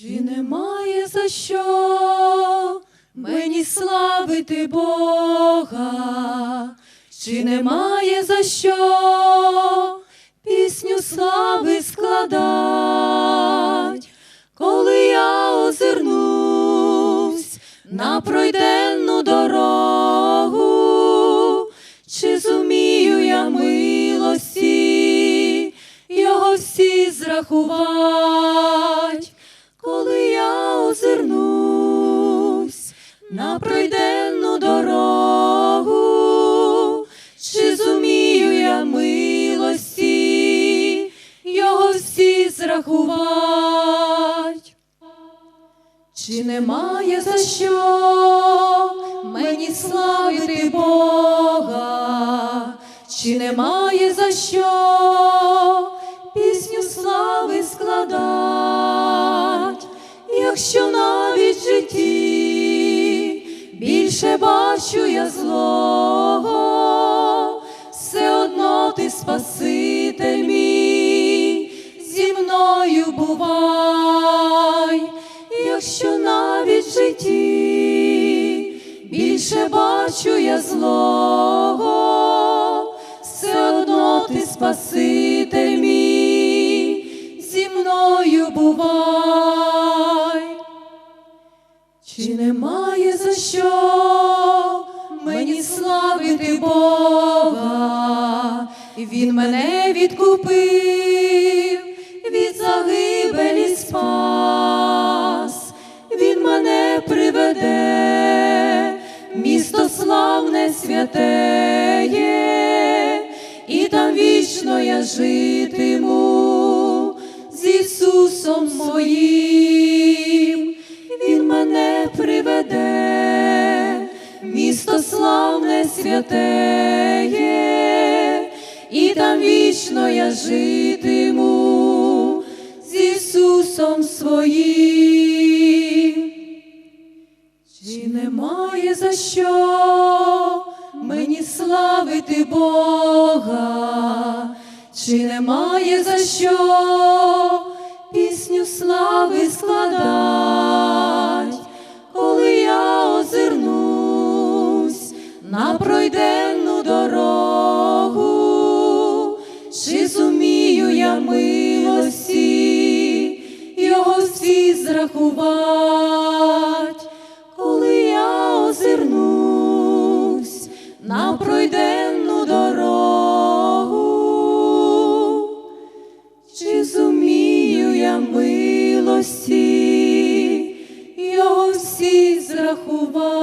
Чи немає за що? Мені славити Бога? Чи немає за що? Пісню слави складать, коли я озирнусь на пройденну дорогу, чи зумію я милості? Його всі зрахувать, на пройденну дорогу, чи зумію я милості його всі зрахувать. Чи немає за що мені славити Бога? Чи немає за що пісню слави складать, якщо більше бачу я злого, все одно ти спаситель мій, зі мною бувай, якщо навіть в житті більше бачу я злого, все одно ти спаситель мій, зі мною бувай. Чи немає за що Бога? Він мене відкупив від загибелі спас, він мене приведе, місто славне святеє, і там вічно я житиму з Ісусом моїм, Він мене приведе, місто славне святеє, і там вічно я житиму з Ісусом своїм. Чи немає за що мені славити Бога? Чи немає за що пісню слави складать, на пройденну дорогу, чи зумію я милості його всі зрахувать, коли я озирнусь на пройденну дорогу, чи зумію я милості його всі зрахувати.